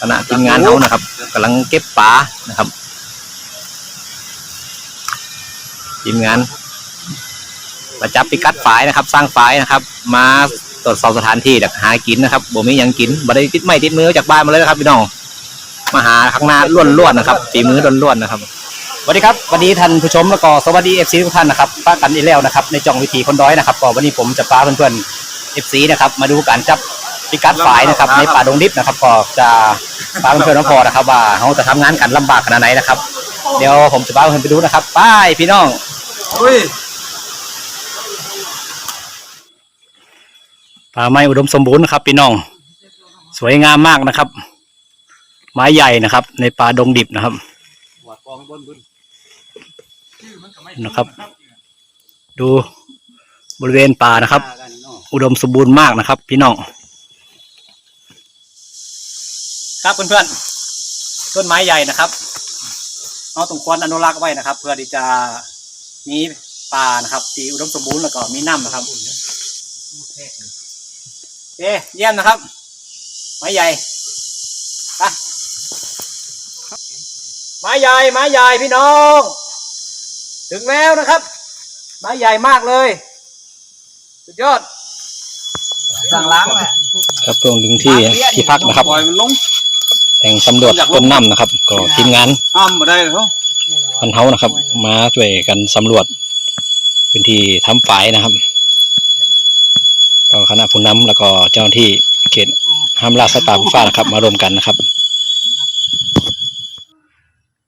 คณะทีมงานเขานะครับกำลังเก็บปลานะครับทีมงานประจับพิกัดฝายนะครับ สร้างฝายนะครับ มาตรวจสอบสถานที่ดักหากินนะครับบ่มียังกินบ่ได้ติดไม้ติดมือจากบ้านมาเลยนะครับพี่น้องมาหาข้างหน้าล้วนๆนะครับฝีมือล้วนๆนะครับสวัสดีครับสวัสดีท่านผู้ชมแล้วก็สวัสดีเอฟซีทุกท่านนะครับป้ากันอีแล้วนะครับในจ่องวิถีคนด้อยนะครับก็วันนี้ผมจะพาเพื่อนๆเอฟซีนะครับมาดูการจับ พิกัดฝายนะครับ ในป่าดงดิบนะครับ ก็จะพาเพื่อนๆน้องพอนะครับ ว่าเขาจะทำงานกันลำบากขนาดไหนนะครับ เดี๋ยวผมจะพาเพื่อนๆไปดูนะครับไป้ายพี่น้องอุ้ยป่าไม้อุดมสมบูรณ์นะครับ พี่น้อง สวยงามมากนะครับ ไม้ใหญ่นะครับ ในป่าดงดิบนะครับนะครับ ดูบริเวณป่านะครับ อุดมสมบูรณ์มากนะครับ พี่น้อง ครับเพื่อนๆต้นไม้ใหญ่นะครับเอาตรงควรอนุรักษ์ไว้นะครับ เพื่อที่จะมีป่านะครับที่อุดมสมบูรณ์แล้วก็มีน้ำนะครับโอเคเยี่ยมนะครับ ไม้ใหญ่ไปไม้ใหญ่ไม้ใหญ่พี่น้อง ถึงแล้วนะครับ ไม้ใหญ่มากเลย สุดยอดสั่งล้างแหละครับตรงถึงที่ที่พักนะครับปล่อยมันลง แห่งสำรวจต้นน้ำนะครับ ก็ทีมงานห้ามมาได้เหรอพันเฮานะครับ มาช่วยกันสำรวจพื้นที่ทำฝายนะครับ ก็คณะผู้นำแล้วก็เจ้าหน้าที่เขตห้ามล่าสัตว์ป่าคุ้มฟ้านะครับ มารวมกันนะครับ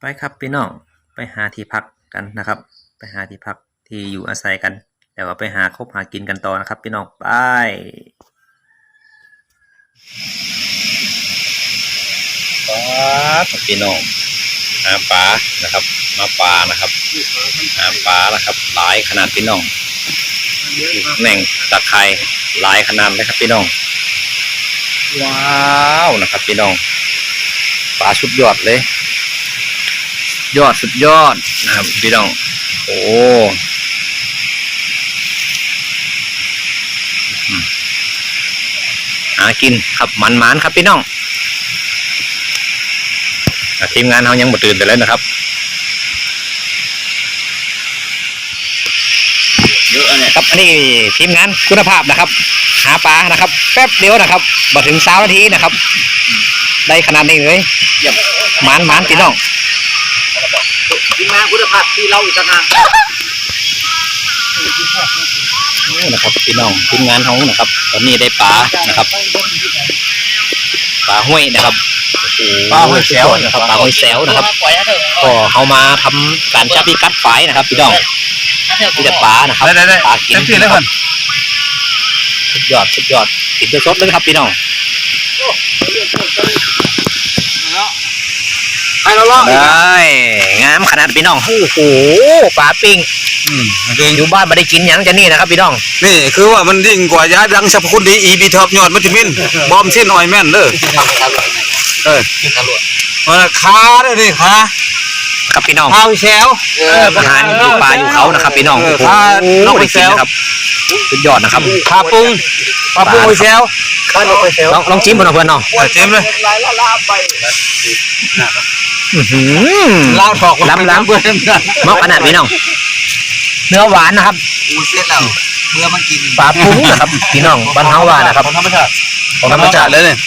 ไปครับพี่น้องไปหาที่พักกันนะครับ ไปหาที่พักที่อยู่อาศัยกันแล้วก็ไปหาคบหากินกันต่อนะครับ พี่น้องไป ปลาพี่น้องหาปลานะครับ มาปลานะครับหาปลานะครับ หลายขนาดพี่น้องแหน่งตะไคร้หลายขนาดเลยครับพี่น้อง ว้าวนะครับ พี่น้องปลาชุดยอดเลย ยอดสุดยอดนะครับพี่น้อง โอ้อืมหากินครับมันๆครับพี่น้อง ทีมงานเขายังบ่ตื่นแต่แล้วนะครับเยอะเนี่ยครับอันนี้ทีมงานคุณภาพนะครับ หาปลานะครับ แป๊บเดียวนะครับบ่ถึงสาวนาทีนะครับ ได้ขนาดนี้เลยหมานหมานพี่น้องทีมงานคุณภาพที่เราอีกต่างหากนี่นะครับพี่น้องทีมงานเขานะครับ ตอนนี้ได้ปลานะครับปลาห้วยนะครับ โอ้โนะครับปลาห้วยแซวนะครับก็เขามาทำการจับพิกัดฝายนะครับพี่น้องที่จะปลานะครับได้ได้ได้ปลากินเต็มที่เลยนะคครัรับบสุดยอดสุดยอดกินสดๆเลยครับพี่น้องให้เราล่อได้งามขนาดพี่น้องโอ้โหปลาปิ้งอืมจริงอยู่บ้านไม่ได้กินหยังจะนี่นะครับพี่น้อง นี่คือว่ามันยิ่งกว่ายาดังสรรพคุณดีอีบีท็อปยอดวิตามินบอมเส้นออยแม่นเด้อ เออมันขาเด้อนี่ขาครับพี่น้องข้าวแซวอาหารอยู่ป่าอยู่เขานะครับพี่น้องเอโอ้อโหถ้าน้องได้แซกินวนะครับสุดยอดนะครับขาปรุงปลาปรุงโอยแซวลองลองจิ้มกันหน่อยเพื่อนเนาะเออเต็มเลยอื้อหือลาวถอกล้ำล้ำเพื่อนเหมาะขนาดพี่น้องเนื้อหวานนะครับอูเส้นเราเมื่อมากินปลาปุ้งนะครับพี่น้องบ้านเฮาว่านะครับของธรรมชาติของธรรมชาติเลยเนี่ย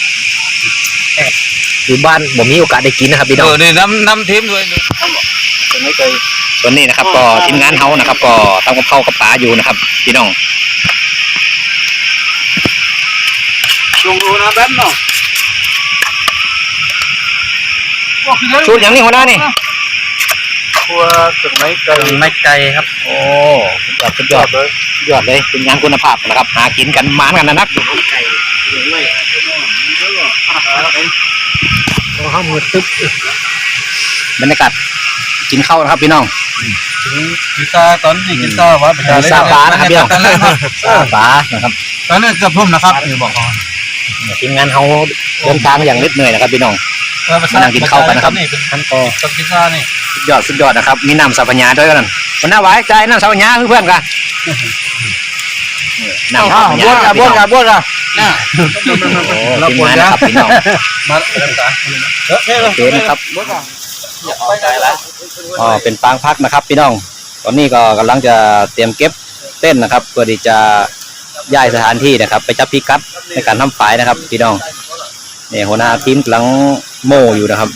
อยู่บ้านผมมีโอกาสได้กินนะครับพี่น้เอองอนี่น้ำน้ำทิมด้วยส่วนนี้นะครับ ก็ทีมงานเฮานะครับ ก็ทำกับข้าวกับปลาอยู่นะครับ พี่น้องลงดูนะแป๊บเนาะสูตรอย่างนี้หัวหน้านี่ครัวถึงไม้ไก่ไม่ไกลครับ โอ้สุดยอดสุดยอดเลยสุดยอดเลยเป็นงานคุณภาพนะครับ หากินกันหมานกันนะนัก ข้าวมือตึ๊บบรรยากาศกินข้าวนะครับพี่น้องกีตาร์ตอนนี้กีตาร์ว่าซาปลานะครับพี่น้องซาปลานะครับ ตอนนี้กับผมนะครับนี่บอกก่อนทีมงานเขาเดินทางอย่างเหน็ดเหนื่อยนะครับพี่น้องมานั่งกินข้าวกันนะครับท่านก็กับกีตาร์นี่สุดยอดสุดยอดนะครับ มีน้ำสัพพญาด้วยกันมันน่าไว้ใจน้ำสัพพญาเพื่อนๆกัน น้ำสัพพญาบวชกับบวชกับโอ้ทีมงานนะครับพี่น้องมาเออเฮ้ยโอเคนะครับไปไกลแล้วอ๋อเป็นปางพักนะครับ พี่น้อง ตอนนี้ก็กำลังจะเตรียมเก็บเต้นนะครับเพื่อที่จะย้ายสถานที่นะครับ ไปจับพิกัดในการทำฝายนะครับ พี่น้องเนี่ยหัวหน้าทีมกำลังโม่อยู่นะครับ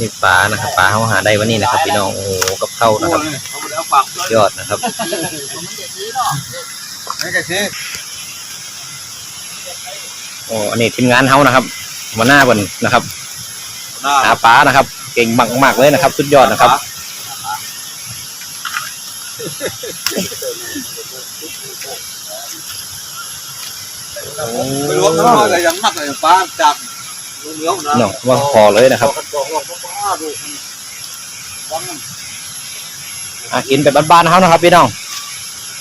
นี่ปลานะครับปลาเขาหาได้วันนี้นะครับพี่น้องโอ้โหกับเข้านะครับยอดนะครับโอ้อันนี้ทีมงานเขานะครับหัวหน้าบนนะครับหาปลานะครับ เก่งมากๆเลยนะครับ สุดยอดนะครับไม่รู้ว่าอะไรยังมักอะไรป้าจาก เนื้อนะเนาะว่าพอเลยนะครับอากินแบบบ้านๆเขานะครับพี่น้อง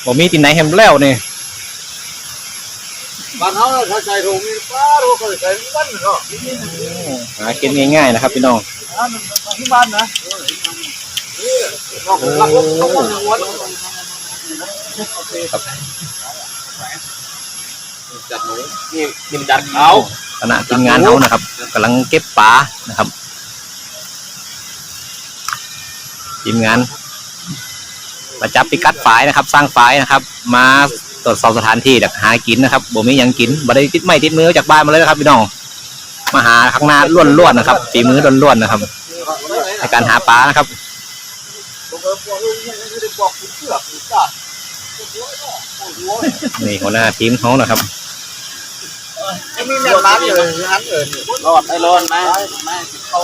ผมมีที่ไหนแฮมแล้วนี่บ้านเขาถ้าใส่ถุงมีป้าดูเขาใส่บ้านเนาะหากินง่ายๆนะครับพี่น้องที่บ้านนะเรา จัดหนูนี่นี่จัดเอาคณะทีมงานเขานะครับกำลังเก็บปลานะครับทีมงานมาจับพิกัดฝายนะครับ สร้างฝายนะครับ มาตรวจสอบสถานที่แบบหากินนะครับบ่มีหยังกินบ่ได้ติดไม้ติดมือจากบ้านมาเลยนะครับพี่น้องมาหาข้างหน้าล้วนๆนะครับฝีมือล้วนๆนะครับ ในการหาปลานะครับนี่หัวหน้าทีมเขานะครับ มีแม่ร้านเลยร้านเลยรอดไอ้ร้อดไหมเข้า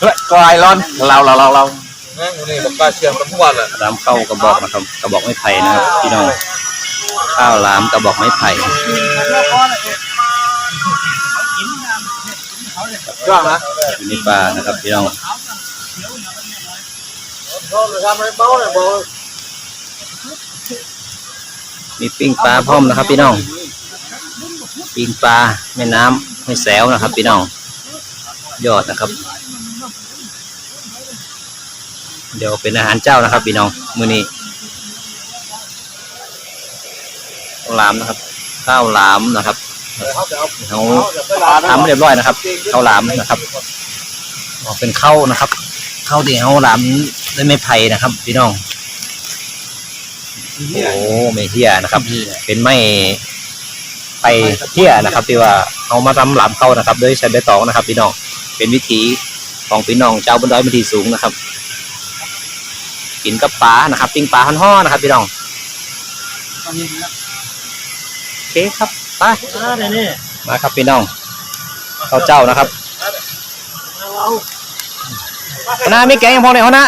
เฮ้ยกลายร้อนเราเราเราเราแม่งนี่ผมกล้าเชียร์กันทุกวันเลยลามเข้ากระบอกนะครับกระบอกไม้ไผ่นะครับพี่น้องข้าวหลามกระบอกไม้ไผ่จ้างนะอยู่ในป่านะครับพี่น้อง เขาทำอะไรเบ้าเนี่ยบอก มีปิ้งปลาพร้อมนะครับ พี่น้องปิ้งปลาแม่น้ำไม่แซวนะครับ พี่น้องยอดนะครับ เดี๋ยวเป็นอาหารเจ้านะครับ พี่น้องมื้อนี้ข้าวหลามนะครับ ข้าวหลามนะครับเขาจะเอาทำเรียบร้อยนะครับข้าวหลามนะครับออกเป็นข้าวนะครับข้าวที่เขาหลามด้วยไม้ไผ่นะครับ พี่น้อง โอ้ไม่เที่ยนะครับ เป็นไม้ไผ่เที่ยนะครับ ที่ว่าเอามาทำหลามเข้านะครับโดยใช้ใบตองนะครับ พี่น้องเป็นวิธีของพี่น้องเจ้าบนดอยบนที่สูงนะครับ กินกับปลานะครับปิ้งปลาห่อๆนะครับ พี่น้องโอเคครับไปนี่มาครับพี่น้องข้าวเจ้านะครับหัวหน้ามีแกงยังพองเนี่ยหัวหน้า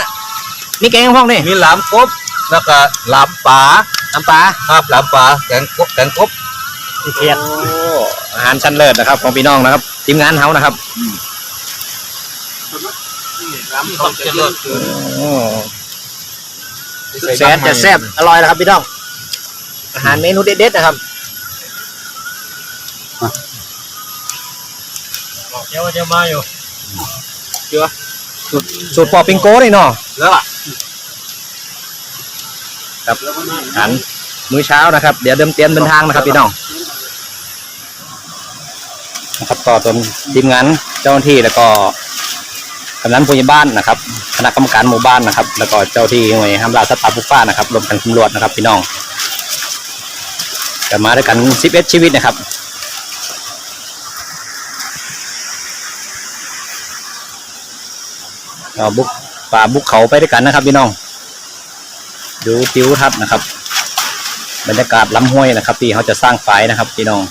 มีแกงยังพองเนี่ยมีหลามกบ แล้วก็หลามป่าน้ำปลาครับหลามป่าแกงกบแกงกบเทียนอาหารชั้นเลิศนะครับ ของพี่น้องนะครับทีมงานเฮานะครับหลามเขาจะเลิศคือโอ้แซ่บจะแซ่บอร่อยนะครับพี่น้อง อาหารเมนูเด็ดๆนะครับเดี๋ยวจะมาอยู่สูตรสูตรปอปิงโก้นี่เนาะแล้วล่ะ ครับอาหารมื้อเช้านะครับ เดี๋ยวเดิมเตรียมเดินทางนะครับพี่น้องนะครับต่อตนทีมงานเจ้าหน้าที่แล้วก็กำนันผู้ใหญ่บ้านนะครับคณะกรรมการหมู่บ้านนะครับ แล้วก็เจ้าที่หน่วยห้ามล่าสัตว์ป่าผู้ฟ้านะครับรวมกันตำรวจนะครับ พี่น้องจะมาด้วยกัน11ชีวิตนะครับเราบุกป่าบุกเขาไปด้วยกันนะครับ พี่น้อง ดูทิวทัศน์นะครับ บรรยากาศลำห้วยนะครับ ที่เขาจะสร้างฝายนะครับพี่น้อง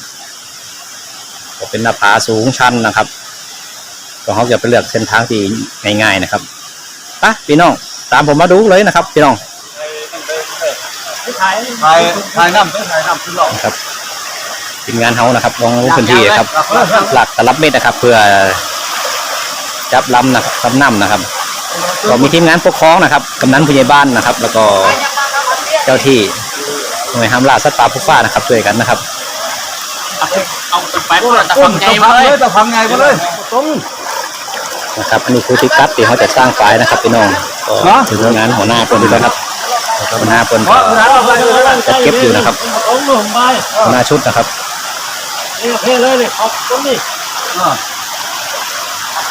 ก็เป็นหน้าผาสูงชันนะครับ ก็เขาจะไปเลือกเส้นทางที่ง่ายๆนะครับไปะพี่น้องตามผมมาดูเลยนะครับ พี่น้องถ่ายถ่ายน้ำถ่ายน้ำขึ้นหลอกนะครับทีมงานเขานะครับลงพื้นที่นะครับ หลักตลับเม็ดนะครับ เพื่อจับลำนะครับลำน้ำนะครับ ก็มีทีมงานปกครองนะครับกำนันผู้ใหญ่บ้านนะครับ แล้วก็เจ้าที่หน่วยห้ามล่าสัตว์ป่าผู้ฟ้านะครับช่วยกันนะครับเอาไปตะพังไงมาเลยตะพังไงมาเลยตรงนะครับอันนี้คือพิกัดที่เขาจะสร้างฝายนะครับพี่น้องก็ถึงงานหัวหน้าเพิ่นดูแล้วครับหัวหน้าเพิ่นก็จะเก็บอยู่นะครับองหนุ่มไปหัวหน้าชุดนะครับนี่โอเคเลยเลยขอบตรงนี้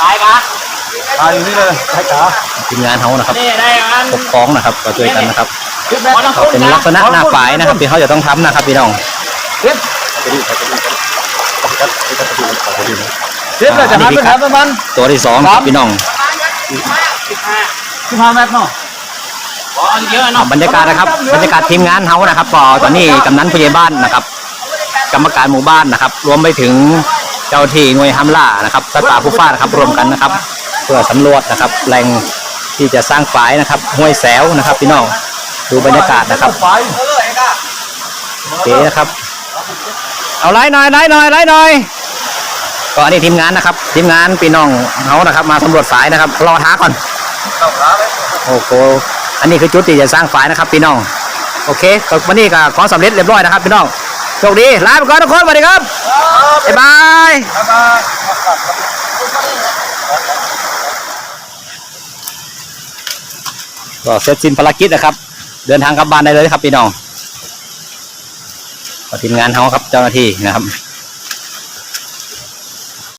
ตาย อยู่นี่เลยใช่ขาทีมงานเขานะครับนี่ได้อันปกครองนะครับก็ช่วยกันนะครับคือแบบก็เป็นลักษณะหน้าฝายนะครับที่เขาจะต้องทำนะครับพี่น้องเจ็บเลยจะหันไปหันไปมันตัวที่สองครับพี่น้องสิบห้าเมตรเนาะเยอะเนาะบรรยากาศนะครับบรรยากาศทีมงานเขานะครับก็ตอนนี้กำนันผู้ใหญ่บ้านนะครับ กรรมการหมู่บ้านนะครับ รวมไปถึงเจ้าที่หน่วยฮัมล่านะครับสตาร์ผู้ฟ้านะครับรวมกันนะครับเพื่อสำรวจนะครับแหล่งที่จะสร้างฝายนะครับห้วยแสวนะครับพี่น้องดูบรรยากาศนะครับไฟโอเคนะครับ เอาไล่หน่อยไล่หน่อยไล่หน่อยก็อันนี้ทีมงานนะครับ ทีมงานพี่น้องเขานะครับ มาสำรวจฝายนะครับรอท้าก่อนเข้าขาเลยโอ้โหอันนี้คือจุดที่จะสร้างฝายนะครับ พี่น้องโอเคก็วันนี้ก็ขอสำเร็จเรียบร้อยนะครับพี่น้องโชคดีลาไปก่อนทุกคนสวัสดีครับบ๊ายบาย บ๊ายบาย ก็เสร็จสิ้นภารกิจนะครับ เดินทางกลับบ้านได้เลยครับพี่น้องก็ทีมงานเขาครับเจ้าหน้าที่นะครับ